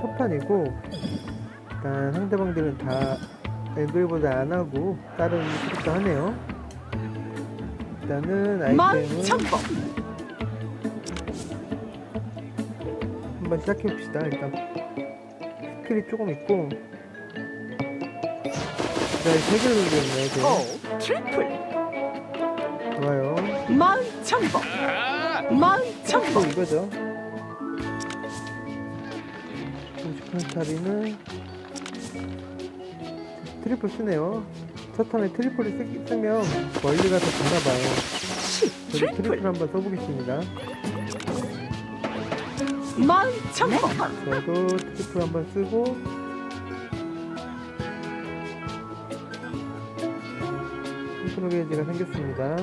첫 판이고 일단 상대방들은 다 앵글보다 안 하고 다른 것도 하네요. 일단은 아이템은 만천법 한번 시작해 봅시다. 일단 스킬이 조금 있고 자, 세 개를 돌렸네요. 지금. 오 트리플 좋아요. 만천법 또 만천법 이거죠. 50칸타리는 트리플 쓰네요. 첫 턴에 트리플을 쓰, 쓰면 멀리 가서 가나봐요. 십 저도 트리플 한번 써보겠습니다. 저도 트리플 한번 쓰고 컨트롤 게이지가 생겼습니다.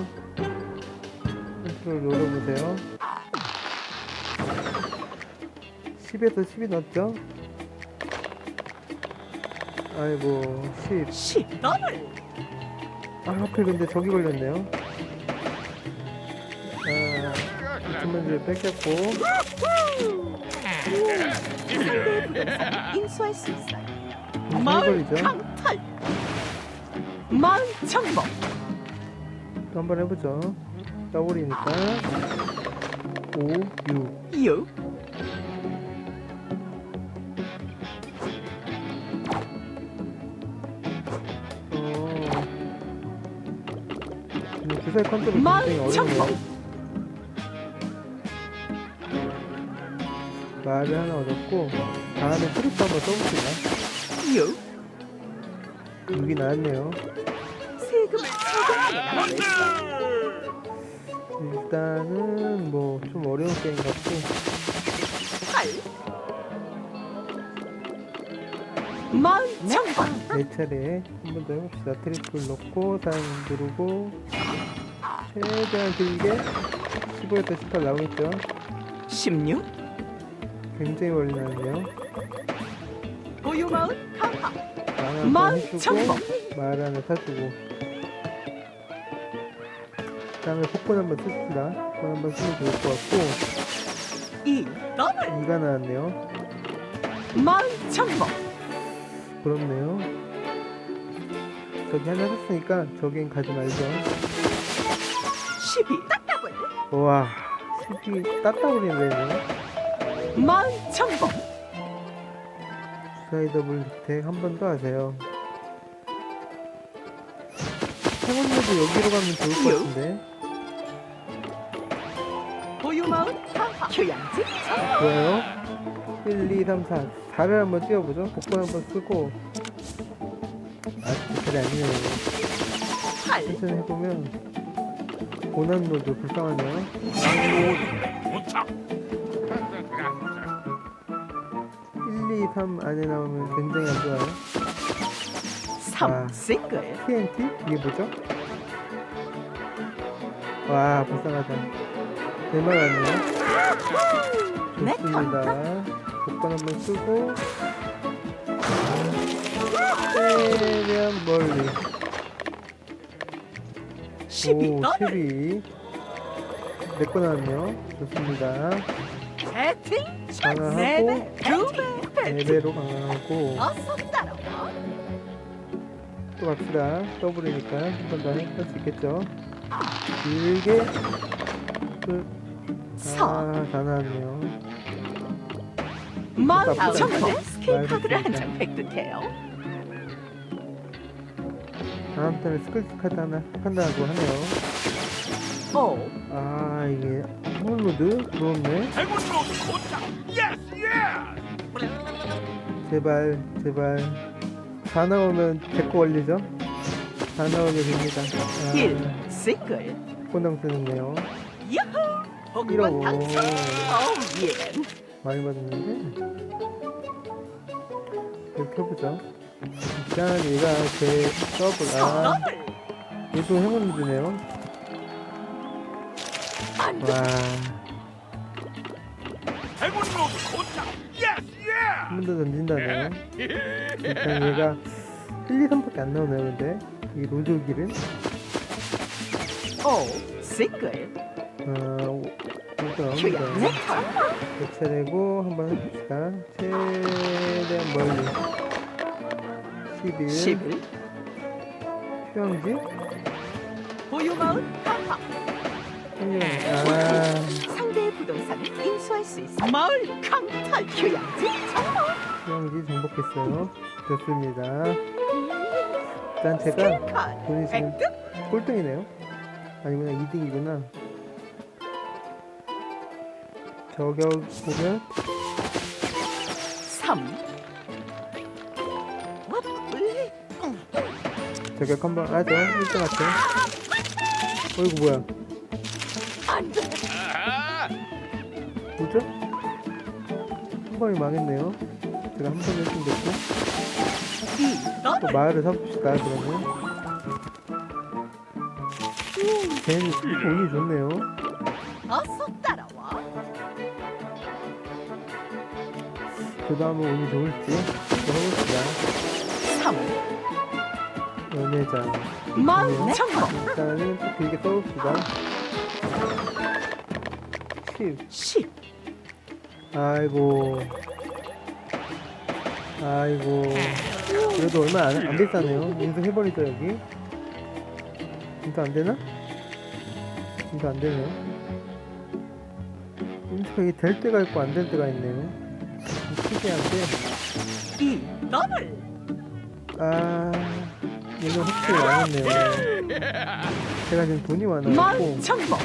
컨트롤 눌러보세요. 10에서 10이 넣었죠? 아이고 10. 십 더블 아 하필 근데 저기 걸렸네요. 아, 주문을 뺏겼고 상대의 부동산을 인수할 수 있어요 해버리죠. 강탈 만천법 또 한번 해보죠. 더블이니까 5, 6. 유 주사위 컨트롤 굉장히 어렵네요. 말을 하나 얻었고 다음에 트리프 한번 써봅시다. 유 6이 나왔네요. 세금을 소금하게 나가고 일단은 뭐 좀 어려운 게임 같고 팔 만천법 네 차례 한 번 더 해봅시다. 트리플 넣고 사인 누르고 최대한 길게 15에서 18 나오겠죠. 십육 굉장히 멀리 나왔네요. 보유마을 강화 말 한번 해주고 만천법 말 하나 사주고 다음에 복권 한번 씁시다. 복권 한번 쓰면 좋을 것 같고 이 더블 2가 나왔네요. 만천법 부럽네요. 저기 하나 샀으니까 저긴 가지 말죠. 십이 따따블 우와 10이 따따블이네. 만천법 주사위 더블 덱 한 번 더 하세요. 행운들도 여기로 가면 좋을 것 같은데. 보유마을 강화 휴양지 성 좋아요. 1, 2, 3, 4. 4를 한번 띄워보죠. 복권 한번 쓰고. 아직 잘이 아니네요. 팔 천천히 해보면. 고난도도 불쌍하네요. 1, 2, 3 안에 나오면 굉장히 안 좋아요. 삼 아. 싱글 TNT? 이게 뭐죠? 와, 불쌍하다. 대만. 네, 좋습니다. 복권 한번 쓰고. 최대한 멀리. 오, 더블 12. 내거 나왔네요. 좋습니다. 배팅 강화하고, 네배 두배 배팅 4배로 강화하고, 어서 따라와 또 갑시다. 더블이니까 한 번 더 할 수 있겠죠. 길게, 끝. 서 아, 다 나왔네요. 만천법 스킬 말도 카드를 한 진짜. 장 획득해요 다음 턴에 스크래치 카드 하나 판단하고 하네요. 오 아, 이게 홈모드 부럽네. 제발, 제발. 다 나오면 제거 걸리죠? 다 나오게 됩니다. 일 아, 싱글 꽃당 쓰는데요. 야호 복권 이러고. 당첨 오예 많이 받았는데. 이렇게 해보죠. 일단 얘가 제 더블, 아, 더블 얘도 행운 주네요. 안돼 와, 한번더 던진다네요. 일단 얘가 1, 2, 3밖에 안 나오네요, 근데. 이 로조기는. 오 싱글 어, 오, 1등 휴양 나옵니다. 네턴 몇 차례고 한번 해봅시다. 최대한 멀리. 11. 11 휴양지? 보유마을 강화. 아, 상대의 부동산을 인수할 수 있어 마을 강탈 휴양지 정보 휴양지 정복했어요. 좋습니다. 일단 제가 돈이 지금 획득 꼴등이네요. 아니구나 2등이구나. 저격 보면 3 저격 한번 하죠. 1등 같죠. 어이구 뭐야? 뭐죠? 한 번이 망했네요. 제가 한 번에 1등 됐고 이또 마을을 사봅시다 그러면. 쟤는 운이 좋네요. 저도 한번 운이 좋을지 또 해봅시다. 3 연애장. 마을 네. 정보 일단은 또 길게 써봅시다. 10. 10 아이고. 아이고. 그래도 얼마 안, 안 비싸네요. 인수해버리죠, 여기. 인수 안 되나? 인수 안 되네요. 인수가 이게 될 때가 있고 안 될 때가 있네요. 좀 특이한데. 이 너를 아, 얘는 확실히 망했네요. 제가 지금 돈이 많아갖고. 정보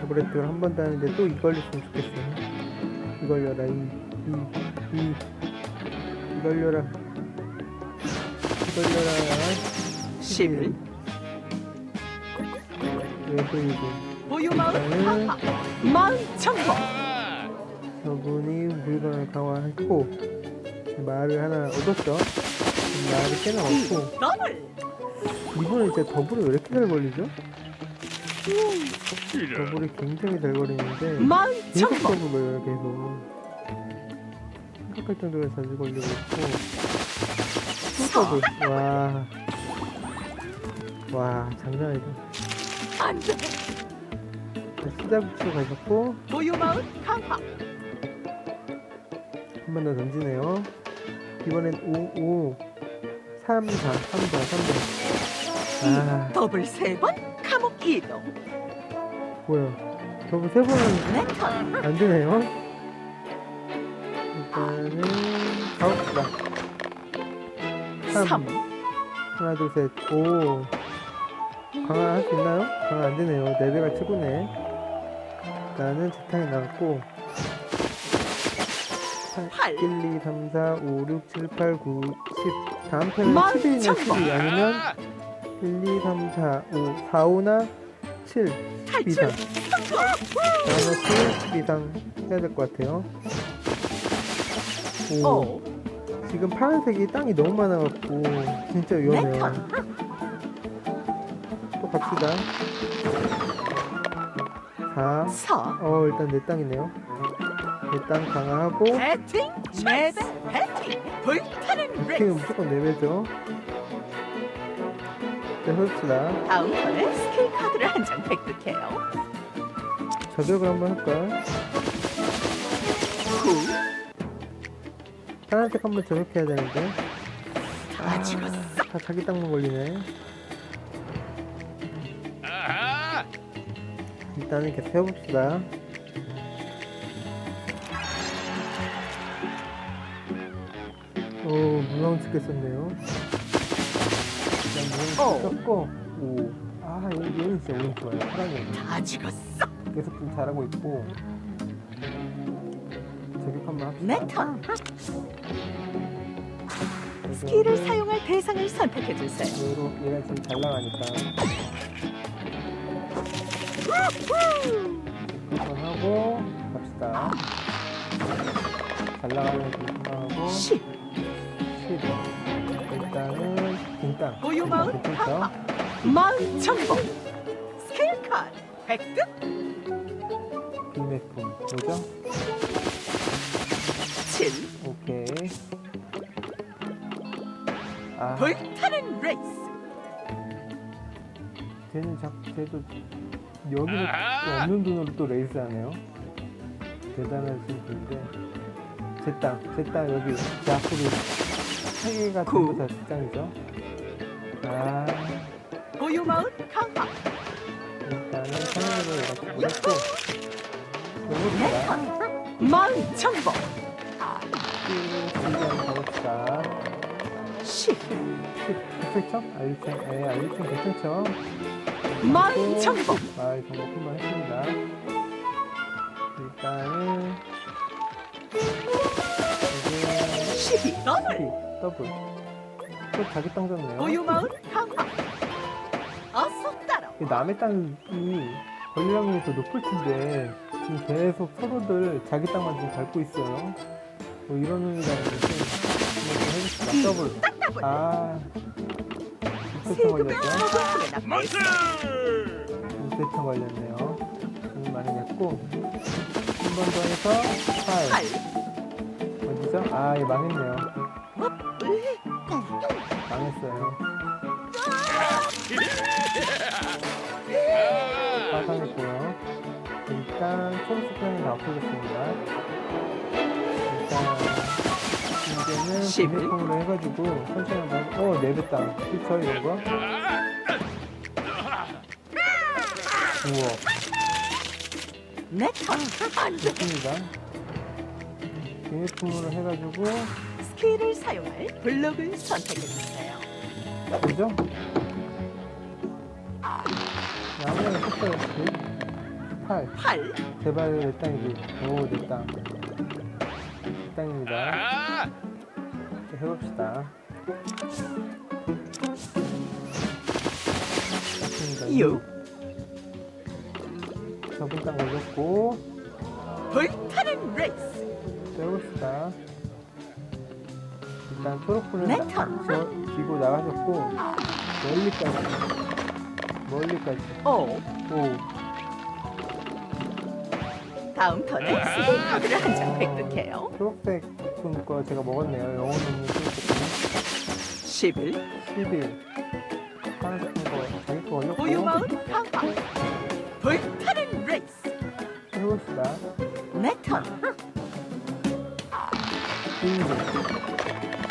타브레트를 한 번도 하는데 또 이걸 렸으면 좋겠어요. 이걸 려라, 이, 이, 이, 이걸 려라. 이걸 려라. 11왜 보이지? 보유마을 마을 정보 저분이 물건을 강화했고, 말을 하나 얻었죠? 말을 꽤나 이 얻고, 이번에 진짜 더블을 왜 이렇게 잘 걸리죠? 더블이 굉장히 잘 걸리는데, 마을 계속 정보 더블 걸려요, 계속. 생각할 정도로 자주 걸리고 있고, 또 더블. 와. 와, 장난 아니다. 안돼 시작부터 가셨고, 보유마을 강화 한번 더 던지네요. 이번엔 5, 5, 3, 4, 3, 4, 3, 4. 아, 더블 세 번 감옥 이동 뭐야. 더블 세 번은 네턴 안 되네요. 일단은, 가봅시다. 3, 3 하나, 둘, 셋, 오. 강화 할 수 있나요? 강화 안 되네요. 4배가 최고네. 일단은 재탄이 나왔고, 8 1, 2, 3, 4, 5, 6, 7, 8, 9, 10. 다음 편은 만 10이나 천번. 12 아니면 1, 2, 3, 4, 5, 4, 5나 7, 10 이상. 탈출 다음에 7, 10 이상 해야 될 것 같아요. 오, 오 지금 파란색이 땅이 너무 많아갖고 진짜 위험해요. 네턴 또 갑시다. 4, 4 어 일단 내 땅이네요. 내땅 강화하고 배팅 네배 배팅 불타는 레이스 킹은 무조건 4배죠. 자, 해봅시다. 다음 턴에 스킬 카드를 한 장 획득해요 저격을 한번 할까? 9 파란색 한번 저격해야 되는데. 다 죽었어 다 자기 땅만 걸리네. 일단은 계속 해봅시다. 오, 무광 찍겠었네요. 일단 어. 오. 아, 얘- 얘는 진짜 운이 좋아요. 파랑이. 다 죽었어 계속 좀 잘하고 있고. 저격 한번 합시다. 네턴 스킬을 사용할 대상을 선택해 주세요 얘로, 얘가 지금 잘 나가니까. 한번 하고 갑시다. 잘 나가는 거 생각하고 10 10. 일단은. 보유마을 괜찮죠? 강화 마을 스킬 카드 획득 비매품 뭐죠? 7 오케이. 아, 불타는 레이스 쟤는 자, 쟤도 여기서 또 없는 돈으로 또 레이스 하네요. 대단하신 분인데. 제 땅, 제땅 여기 제 앞으로 세 개가 구. 전부 다제 땅이죠. 아, 고유 마을 강화. 일단은 상으로 해가지고 했고. 여기다 마을 정복. 쭉 한번 가봅시다. 10. 10, 괜찮죠? 알리천, 예, 알리천 괜찮죠? 마을 정복. 마을 정복 한번 했습니다. 일단은 이게 12. 더블. 피, 더블. 또 자기 땅 줬네요. 고유 마을 강화. 어서 따라. 이 남의 땅이 확률이 더 높을 텐데 지금 계속 서로들 자기 땅만 지금 밟고 있어요. 뭐 이런 의미라는 게. 더블. 더블. 아, 2세턴 세금을 걸렸죠? 적응해나 벌써. 2세턴 걸렸네요. 좀 많이 냈고 한 번 더 해서 8. 8. 어디죠? 아, 얘 망했네요. 으이. 망했어요. 화상했고요. 일단 초록색 편이 다 없어졌습니다. 일단 이제는 십일. 비밀품으로 해가지고 설정을 봐. 어, 네배땅. 그쵸 이런 거? 우와. 안 돼. 좋습니다. 비밀품으로 해가지고 스킬을 사용할 블록을 선택해주세요. 그죠? 아무래도 했어요. 8. 8. 제발 내 땅이지. 오, 내 땅. 내 땅입니다. 자, 해봅시다. 6. 저분 땅 걸렸고, 불타는 레이스. 또 해봅시다. 일단 초록불을 네? 나, 저, 쥐고 나가셨고 멀리까지. 멀리까지. 오, 오. 다음 턴에 수공 카드를 한 장 획득해요. 초록색 분거 제가 먹었네요. 영혼님 초록색. 11, 11 파란색 분거 자기 거 걸렸고. 우유마을 강화, 불타는 레이스, 해봅시다. 내 턴, 빙빙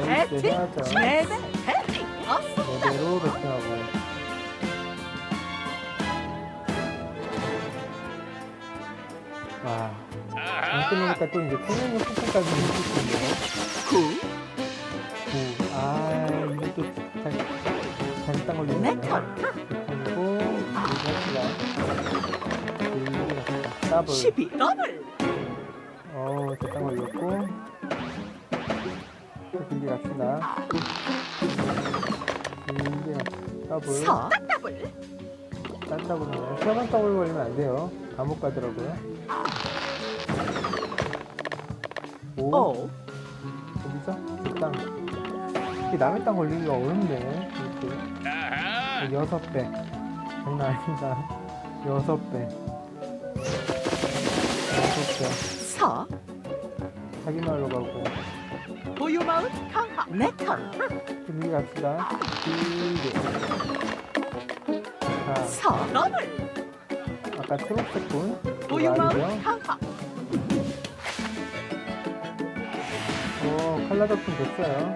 멘트 하자 네, 네. 제대로 배팅하고 와 안뜨니까 또 이제 태명이 폭풍까지 있을 수 있네요 구, 구. 아 이게 또 잘, 잘못한 걸로 네, 그리고 이거 합시다 더블 12 더블 어, 대땅 올렸고 또 길게 갑시다. 갑시다. 더블. 4. 더블. 딴 더블이네요. 세번 더블 걸리면 안 돼요. 감옥 가더라고요. 5. 5. 어디죠? 땅. 이게 남의 땅 걸리기가 어렵네. 이렇게. 여섯 배. 장난 아닙니다. 여섯 배. 여섯 배. 4. 자기 말로 가고. 고유 마을 강화. 내 턴. 길게 갑시다. 길게. 자, 4. 더블. 아까 초록색 분. 고유 그거 마을 아니죠? 강화. 어, 칼라 덕분 됐어요.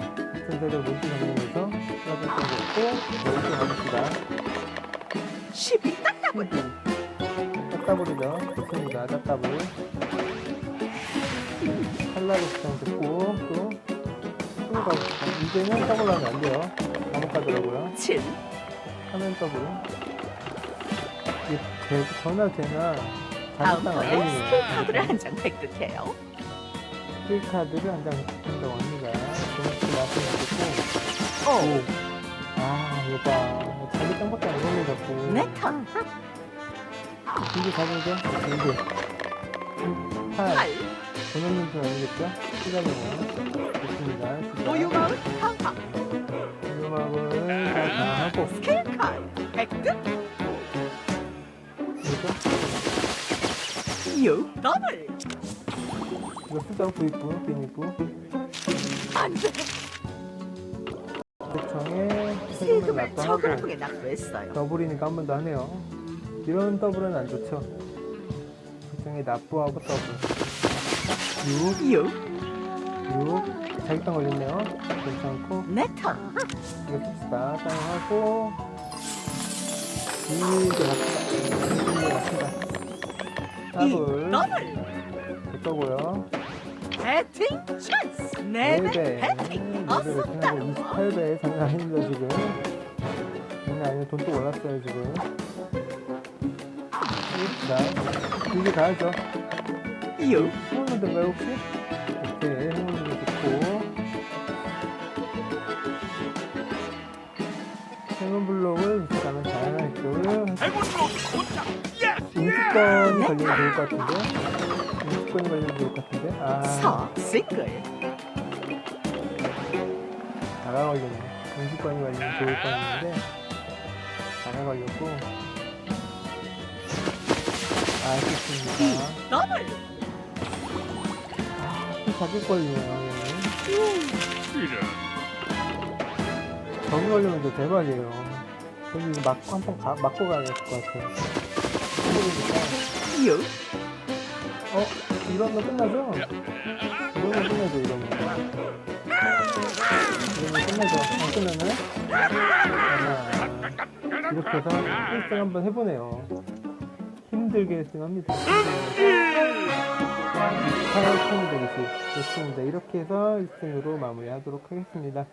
세력 모두 성공해서 칼라 덕분 됐고, 여기서 가봅시다. 12. 더블. 따따블이죠. 좋습니다. 따따블. 칼라 덕분 됐고, 또, 또 가봅시다. 이제는 더블 하면 안 돼요. 감옥 가더라고요. 7. 화면 더블. 이게 되, 전화 되나, 다음 자기 땅안 턴에 스킬 카드를 걸리네요. 한장 획득해요. 스킬 카드를 한장 준다고 합니다. 말씀드렸고, 5. 오. 아, 이거 봐. 자기 땅밖에 안 걸려, 자꾸. 내 턴. 이제 가보죠. 이제. 8. 8. 보너는 줄 아니겠죠? 시간이요. 좋습니다. 고유마을 강화 고유마블을 다. 스킬 카드 백급 이거? 6 더블 이거 쓰자. 구입부, 빈입부. 안돼 대청에 세금을 세금을 납부하고. 저금하게 납부했어요 더블이니까 한 번 더 하네요. 이런 더블은 안 좋죠. 대청에 납부하고 더블. 6, 6 6. 자격당 걸렸네요. 괜찮고. 네턴 이거 씁시다. 사용하고. 이게 맞습니다. 이게 맞습니다. 2 더블. 거고요. 배팅 찬스 4배 4배. 배팅 어서 4배를 따로 통하고 28배 장난 아닙니다, 지금. 장난 아니에요. 돈또 올랐어요, 지금. 자, 이게 가야죠. 6 행운은 된가요, 혹시? 오케이, 행운은 좋고. 행운 블록을 가면 다양한 획득을 인수권이 걸리면 좋을 것 같은데? 인수권이 걸리면 좋을 것 같은데? 아, 4 싱글 다가 걸렸네. 인수권이 걸리면 좋을 뻔했는데, 다가 걸렸고. 아쉽습니다. 더블 아, 얘는. 저기 걸리면 또 대박이에요. 저기 이거 맞고 한번 맞고 가야 될 것 같아요. 6 어? 이런 거 끝나죠? 이런 거 끝나죠, 이런 거. 이런 거 끝나죠? 안 끝나나요? 아하. 이렇게 해서 1등 한번 해보네요. 힘들게 1등 합니다. 28, 1220. 좋습니다. 이렇게 해서 1등으로 마무리하도록 하겠습니다.